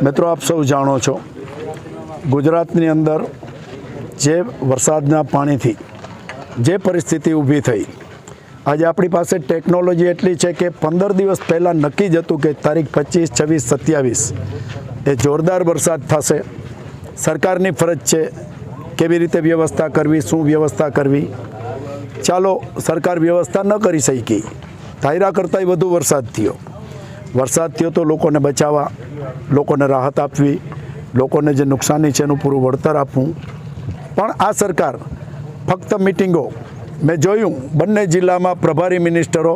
મિત્રો, આપ સૌ જાણો છો, ગુજરાતની અંદર જે વરસાદના પાણીથી જે પરિસ્થિતિ ઊભી થઈ, આજે આપણી પાસે ટેકનોલોજી એટલી છે કે પંદર દિવસ પહેલાં નક્કી જ હતું કે તારીખ પચીસ, છવ્વીસ, સત્યાવીસ એ જોરદાર વરસાદ થશે. સરકારની ફરજ છે કેવી રીતે વ્યવસ્થા કરવી, શું વ્યવસ્થા કરવી. ચાલો, સરકાર વ્યવસ્થા ન કરી શકી. ધાયરા કરતાંય વધુ વરસાદ થયો. વરસાદ થયો તો લોકોને બચાવવા, લોકોને રાહત આપવી, લોકોને જે નુકસાની છે એનું પૂરું વળતર આપવું. પણ આ સરકાર ફક્ત મિટિંગો, મેં જોયું બંને જિલ્લામાં પ્રભારી મિનિસ્ટરો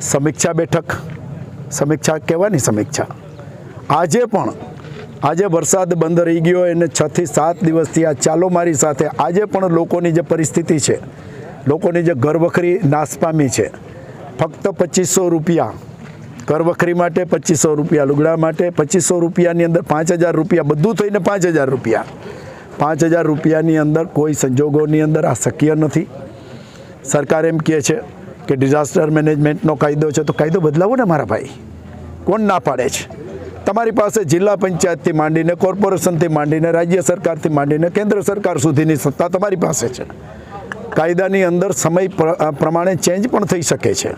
સમીક્ષા બેઠક, સમીક્ષા કહેવાની સમીક્ષા. આજે પણ, આજે વરસાદ બંધ રહી ગયો, એને છથી સાત દિવસથી આ ચાલો મારી સાથે. આજે પણ લોકોની જે પરિસ્થિતિ છે, લોકોની જે ઘરવખરી નાશ પામી છે, ફક્ત પચીસો રૂપિયા ઘરવખરી માટે પચીસો રૂપિયા, લુગડા માટે પચીસો રૂપિયાની અંદર પાંચ હજાર રૂપિયા, બધું થઈને પાંચ હજાર રૂપિયા. પાંચ હજાર રૂપિયાની અંદર કોઈ સંજોગોની અંદર આ શક્ય નથી. સરકાર એમ કહે છે કે ડિઝાસ્ટર મેનેજમેન્ટનો કાયદો છે, તો કાયદો બદલાવો ને મારા ભાઈ. કોણ ના પાડે છે? તમારી પાસે જિલ્લા પંચાયતથી માંડીને કોર્પોરેશનથી માંડીને રાજ્ય સરકારથી માંડીને કેન્દ્ર સરકાર સુધીની સત્તા તમારી પાસે છે. કાયદાની અંદર સમય પ્રમાણે ચેન્જ પણ થઈ શકે છે.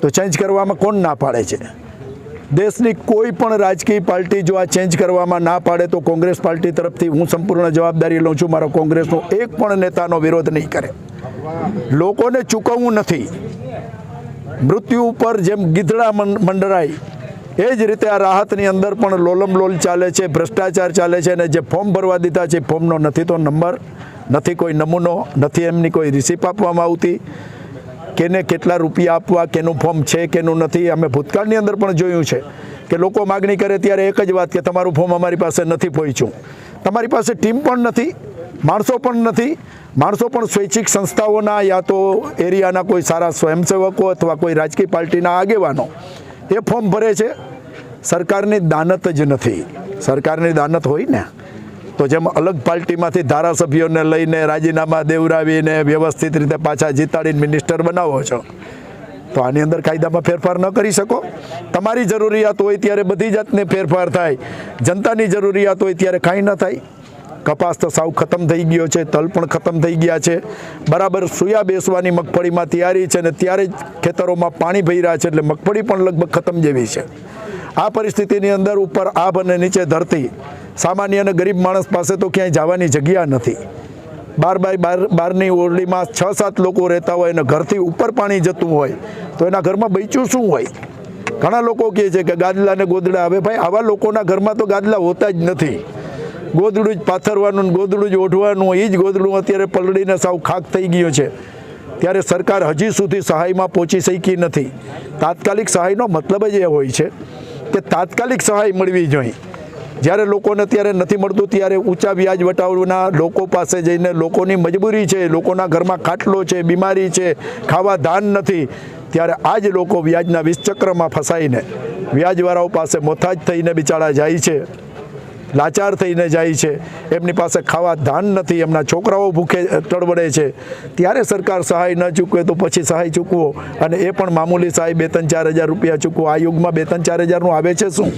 તો ચેન્જ કરવામાં કોણ ના પાડે છે? દેશની કોઈ પણ રાજકીય પાર્ટી જો આ ચેન્જ કરવામાં ના પાડે તો કોંગ્રેસ પાર્ટી તરફથી હું સંપૂર્ણ જવાબદારી લઉં છું. મારો કોંગ્રેસનો એક પણ નેતાનો વિરોધ નહીં કરે. લોકોને ચૂકવવું નથી. મૃત્યુ ઉપર જેમ ગીધડા મંડરાય, એ જ રીતે આ રાહતની અંદર પણ લોલમ લોલ ચાલે છે, ભ્રષ્ટાચાર ચાલે છે અને જે ફોર્મ ભરવા દીધા છે ફોર્મનો નથી તો નંબર, નથી કોઈ નમૂનો, નથી એમની કોઈ રિસીપ આપવામાં આવતી. કેને કેટલા રૂપિયા આપવા, કેનું ફોર્મ છે, કેનું નથી, અમે ભૂતકાળની અંદર પણ જોયું છે કે લોકો માગણી કરે ત્યારે એક જ વાત કે તમારું ફોર્મ અમારી પાસે નથી પહોંચ્યું. તમારી પાસે ટીમ પણ નથી, માણસો પણ નથી, માણસો પણ સ્વૈચ્છિક સંસ્થાઓના યા તો એરિયાના કોઈ સારા સ્વયંસેવકો અથવા કોઈ રાજકીય પાર્ટીના આગેવાનો, એ ફોર્મ ભરે છે. સરકારની દાનત જ નથી. સરકારની દાનત હોય ને. તો જેમ અલગ પાર્ટીમાંથી ધારાસભ્યોને લઈને રાજીનામા દેવડાવીને વ્યવસ્થિત રીતે પાછા જીતાડીને મિનિસ્ટર બનાવો છો, તો આની અંદર કાયદામાં ફેરફાર ન કરી શકો. તમારી જરૂરિયાત હોય ત્યારે બધી જાતને ફેરફાર થાય. જનતાની જરૂરિયાત હોય ત્યારે કાંઈ ન થાય. કપાસ તો સાવ ખતમ થઈ ગયો છે, તલ પણ ખતમ થઈ ગયા છે. બરાબર સુયા બેસવાની મગફળીમાં તૈયારી છે ને ત્યારે જ ખેતરોમાં પાણી ભર્યા છે એટલે મગફળી પણ લગભગ ખતમ જેવી છે. આ પરિસ્થિતિની અંદર ઉપર આભ અને નીચે ધરતી સામાન્ય અને ગરીબ માણસ પાસે તો ક્યાંય જવાની જગ્યા નથી. બાર બાય બાર, બારની ઓરડીમાં છ સાત લોકો રહેતા હોય અને ઘરથી ઉપર પાણી જતું હોય, તો એના ઘરમાં બૈચું શું હોય? ઘણા લોકો કહે છે કે ગાદલા ને ગોદડા, હવે ભાઈ આવા લોકોના ઘરમાં તો ગાદલા હોતા જ નથી. ગોદડું જ પાથરવાનું ગોદડું જ ઓઢવાનું એ જ ગોદડું અત્યારે પલળીને સાવ ખાક થઈ ગયું છે. ત્યારે સરકાર હજી સુધી સહાયમાં પહોંચી શકી નથી. તાત્કાલિક સહાયનો મતલબ જ એ હોય છે કે તાત્કાલિક સહાય મળવી જોઈએ. જ્યારે લોકોને ત્યારે નથી મળતું, ત્યારે ઊંચા વ્યાજ વટાવના લોકો પાસે જઈને લોકોની મજબૂરી છે, લોકોના ઘરમાં ખાટલો છે, બીમારી છે, ખાવા ધાન નથી, ત્યારે આ જ લોકો વ્યાજના વિષચક્રમાં ફસાઈને વ્યાજવાળાઓ પાસે મોથાજ થઈને બિચારા જાય છે, લાચાર થઈને જાય છે, એમની પાસે ખાવા ધાન નથી, એમના છોકરાઓ ભૂખે તડબડે છે. ત્યારે સરકાર સહાય ન ચૂકવે તો પછી સહાય ચૂકવો. અને એ પણ મામૂલી સહાય બે ત્રણ ચાર હજાર રૂપિયા ચૂકવો. આ યુગમાં બે ત્રણ ચાર હજારનું આવે છે શું?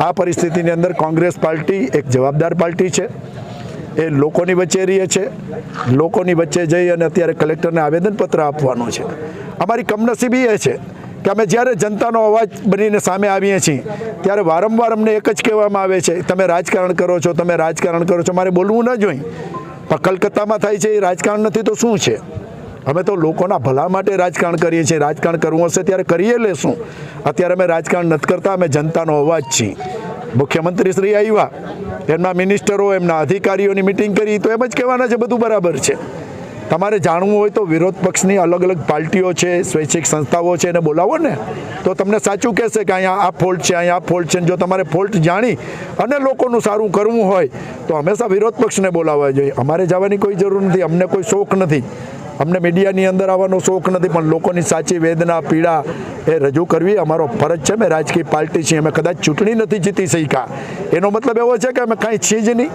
આ પરિસ્થિતિની અંદર કોંગ્રેસ પાર્ટી એક જવાબદાર પાર્ટી છે. એ લોકોની વચ્ચે રહીએ છે. લોકોની વચ્ચે જઈ અને અત્યારે કલેક્ટરને આવેદનપત્ર આપવાનું છે. અમારી કમનસીબી એ છે કે અમે જ્યારે જનતાનો અવાજ બનીને સામે આવીએ છીએ, ત્યારે વારંવાર અમને એક જ કહેવામાં આવે છે, તમે રાજકારણ કરો છો, તમે રાજકારણ કરો છો. મારે બોલવું ન જોઈએ. પણ કલકત્તામાં થાય છે એ રાજકારણ નથી તો શું છે? અમે તો લોકોના ભલા માટે રાજકારણ કરીએ છીએ. રાજકારણ કરવું હશે ત્યારે કરીએ લેશું. અત્યારે અમે રાજકારણ નથી કરતા, અમે જનતાનો અવાજ છીએ. મુખ્યમંત્રી શ્રી આવ્યા, એમના મિનિસ્ટરો, એમના અધિકારીઓની મિટિંગ કરી. તો એમ જ કહેવાના છે, બધું બરાબર છે. તમારે જાણવું હોય તો વિરોધ પક્ષની અલગ અલગ પાર્ટીઓ છે, સ્વૈચ્છિક સંસ્થાઓ છે, એને બોલાવો ને. તો તમને સાચું કહેશે કે અહીંયા આ ફોલ્ટ છે, અહીંયા આ ફોલ્ટ છે જો તમારે ફોલ્ટ જાણી અને લોકોનું સારું કરવું હોય, તો હંમેશા વિરોધ પક્ષને બોલાવવા જોઈએ. અમારે જવાની કોઈ જરૂર નથી, અમને કોઈ શોખ નથી. અમને મીડિયાની અંદર આવવાનો શોખ નથી, પણ લોકોની સાચી વેદના, પીડા એ રજૂ કરવી અમારો ફરજ છે. મેં રાજકીય પાર્ટી છીએ, અમે કદાચ ચૂંટણી નથી જીતી શક્યા. એનો મતલબ એવો છે કે અમે કાંઈ છીએ જ નહીં.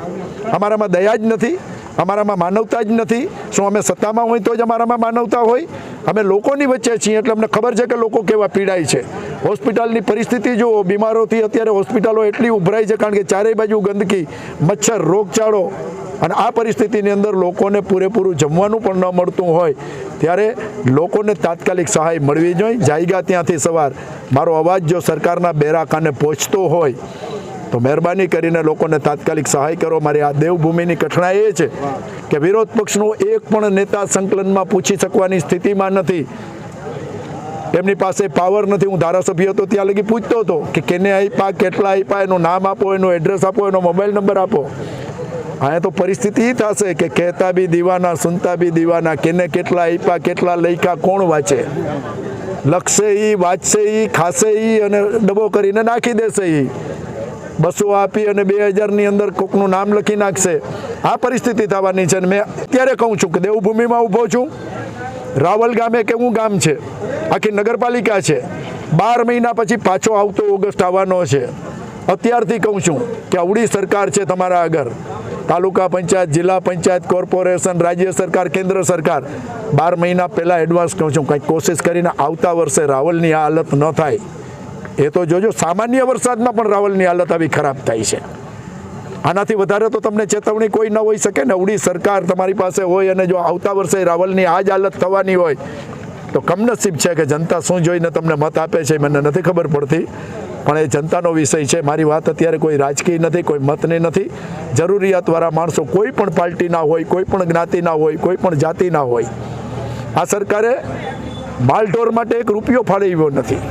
અમારામાં દયા જ નથી, અમારામાં માનવતા જ નથી. શું અમે સત્તામાં હોય તો જ અમારામાં માનવતા હોય? અમે લોકોની વચ્ચે છીએ એટલે અમને ખબર છે કે લોકો કેવા પીડાય છે. હોસ્પિટલની પરિસ્થિતિ જુઓ, બીમારોથી અત્યારે હોસ્પિટલો એટલી ઉભરાઈ છે કારણ કે ચારેય બાજુ ગંદકી, મચ્છર, રોગચાળો અને આ પરિસ્થિતિની અંદર લોકોને પૂરેપૂરું જમવાનું પણ ન મળતું હોય. ત્યારે લોકોને તાત્કાલિક સહાય મળવી જોઈએ. જાયગા ત્યાંથી સવાર. મારો અવાજ જો સરકારના બેરા કાને પહોંચતો હોય તો મહેરબાની કરીને લોકોને તાત્કાલિક સહાય કરો. મારી આ દેવભૂમિની કઠણાઈ એ છે કે વિરોધ પક્ષનો એક પણ નેતા સંકલનમાં પૂછી શકવાની સ્થિતિમાં નથી. એમની પાસે પાવર નથી. હું ધારાસભ્ય હતો, ત્યાં લગી પૂછતો હતો કે કેને આપ્યા, કેટલા આપ્યા, એનું નામ આપો, એનું એડ્રેસ આપો, એનો મોબાઈલ નંબર આપો. અહીંયા તો પરિસ્થિતિ એ થશે કે કહેતા બી દીવાના, સુનતા બી દીવાના, કેને કેટલા આપ્યા, કેટલા લખ્યા, કોણ વાંચે? લખશે એ વાંચશે એ ખાશે ઈ અને ડબો કરીને નાખી દેશે ઈ. બસો આપી અને બે હજારની અંદર કોકનું નામ લખી નાખશે. આ પરિસ્થિતિ થવાની છે અને મેં અત્યારે કહું છું કે દેવભૂમિમાં ઊભો છું. રાવલ ગામે કેવું ગામ છે, આખી નગરપાલિકા છે, બાર મહિના પછી પાછો આવતો ઓગસ્ટ આવવાનો છે. અત્યારથી કહું છું કે આવડી સરકાર છે તમારા આગળ. તાલુકા પંચાયત, જિલ્લા પંચાયત, કોર્પોરેશન, રાજ્ય સરકાર, કેન્દ્ર સરકાર, બાર મહિના પહેલાં એડવાન્સ કહું છું, કંઈક કોશિશ કરીને આવતા વર્ષે રાવલની આ હાલત ન થાય. એ તો જોજો, સામાન્ય વરસાદમાં પણ રાવલની હાલત આવી ખરાબ થાય છે. આનાથી વધારે તો તમને ચેતવણી કોઈ ન હોઈ શકે ને અવળી સરકાર તમારી પાસે હોય અને જો આવતા વર્ષે રાવલની આ જ હાલત થવાની હોય, તો કમનસીબ છે કે જનતા શું જોઈને તમને મત આપે છે મને નથી ખબર પડતી. પણ એ જનતાનો વિષય છે. મારી વાત અત્યારે કોઈ રાજકીય નથી, કોઈ મતની નથી. જરૂરિયાતવાળા માણસો કોઈ પણ પાર્ટીના હોય, કોઈ પણ જ્ઞાતિના હોય, કોઈ પણ જાતિના હોય, આ સરકારે માલઢોર માટે એક રૂપિયો ફાળવ્યો નથી.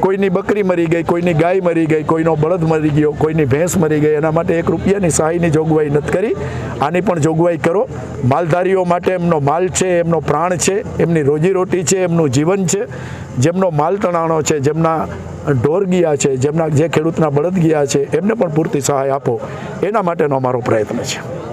કોઈની બકરી મરી ગઈ, કોઈની ગાય મરી ગઈ, કોઈનો બળદ મરી ગયો, કોઈની ભેંસ મરી ગઈ, એના માટે એક રૂપિયાની સહાયની જોગવાઈ નથી કરી. આની પણ જોગવાઈ કરો. માલધારીઓ માટે એમનો માલ છે, એમનો પ્રાણ છે, એમની રોજીરોટી છે, એમનું જીવન છે. જેમનો માલ તણાણો છે, જેમના ઢોર ગયા છે, જેમના જે ખેડૂતના બળદ ગયા છે, એમને પણ પૂરતી સહાય આપો. એના માટેનો અમારો પ્રયત્ન છે.